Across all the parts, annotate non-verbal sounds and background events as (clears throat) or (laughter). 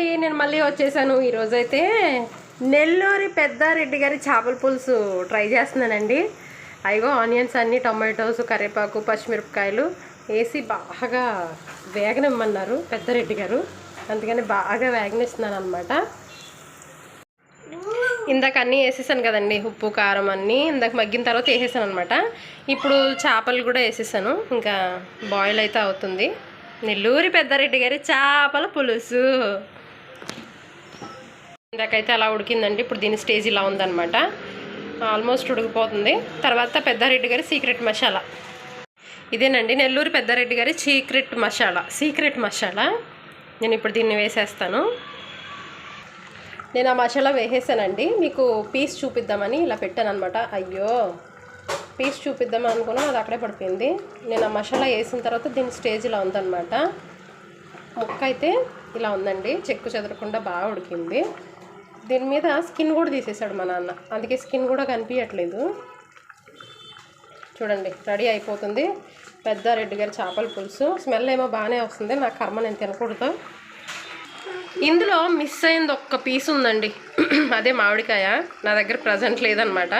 అండి నేను మళ్ళీ వచ్చేసాను. ఈరోజైతే నెల్లూరి పెద్దారెడ్డి గారి చేపల పులుసు ట్రై చేస్తున్నానండి. అయిగో ఆనియన్స్ అన్ని టొమాటోస్ కరివేపాకు పచ్చిమిరపకాయలు వేసి బాగా వేగనిమ్మన్నారు పెద్దారెడ్డి గారు. అందుకని బాగా వేగనిస్తున్నాను అనమాట ఇందాక అన్నీ వేసేసాను కదండి ఉప్పు కారం అన్నీ. ఇందాక మగ్గిన తర్వాత వేసేసాను అనమాట ఇప్పుడు చేపలు కూడా వేసేసాను. ఇంకా బాయిల్ అయితే అవుతుంది. నెల్లూరి పెద్దారెడ్డి గారి చేపల పులుసు. ఇందాకైతే అలా ఉడికిందండి. ఇప్పుడు దీని స్టేజ్ ఇలా ఉందనమాట ఆల్మోస్ట్ ఉడికిపోతుంది. తర్వాత పెద్దారెడ్డి గారి సీక్రెట్ మసాలా. ఇదేనండి నెల్లూరు పెద్దారెడ్డి గారి సీక్రెట్ మసాలా. సీక్రెట్ మసాలా. నేను ఇప్పుడు దీన్ని వేసేస్తాను. నేను ఆ మసాలా వేసేసానండి. మీకు పీస్ చూపిద్దామని ఇలా పెట్టాను అనమాట అయ్యో! పీస్ చూపిద్దాం అనుకున్నా అది అక్కడే పడిపోయింది. నేను ఆ మసాలా వేసిన తర్వాత దీని స్టేజ్ ఇలా ఉందన్నమాట. ముక్క అయితే ఇలా ఉందండి. చెక్కు చెదరకుండా బాగా ఉడికింది. దీని మీద స్కిన్ కూడా తీసేసాడు మా నాన్న. అందుకే స్కిన్ కూడా కనిపించట్లేదు. చూడండి రెడీ అయిపోతుంది. పెద్దారెడ్డి గారి చేపల పులుసు. స్మెల్ ఏమో బాగానే వస్తుంది. నా కర్మ నేను తినకూడదు. ఇందులో మిస్ అయింది ఒక్క పీస్ ఉందండి. (clears throat) అదే మామిడికాయ. నా దగ్గర ప్రజెంట్ లేదనమాట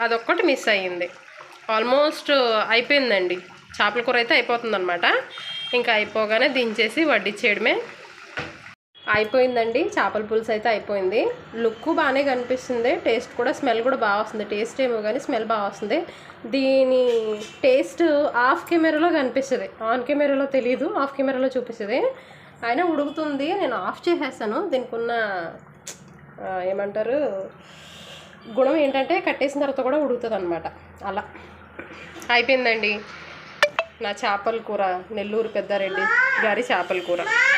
అదొక్కటి మిస్ అయ్యింది. ఆల్మోస్ట్ అయిపోయిందండి. చేపల కూర అయితే అయిపోతుందన్నమాట. ఇంకా అయిపోగానే దించేసి వడ్డించేయడమే. అయిపోయిందండి. చేపల పులుసు అయితే అయిపోయింది. లుక్ బాగానే కనిపిస్తుంది. టేస్ట్ కూడా స్మెల్ కూడా బాగా వస్తుంది. టేస్ట్ ఏమో కానీ స్మెల్ బాగా వస్తుంది. దీని టేస్ట్ ఆఫ్ కెమెరాలో కనిపిస్తుంది. ఆన్ కెమెరాలో తెలియదు ఆఫ్ కెమెరాలో చూపిస్తుంది. అయినా ఉడుకుతుంది. నేను ఆఫ్ చేసేస్తాను దీనికి ఉన్న ఏమంటారు గుణం ఏంటంటే కట్టేసిన తర్వాత కూడా ఉడుకుతుంది అనమాట అలా. అయిపోయిందండి. నా చేపల కూర. నెల్లూరు పెద్దారెడ్డి గారి చేపల కూర.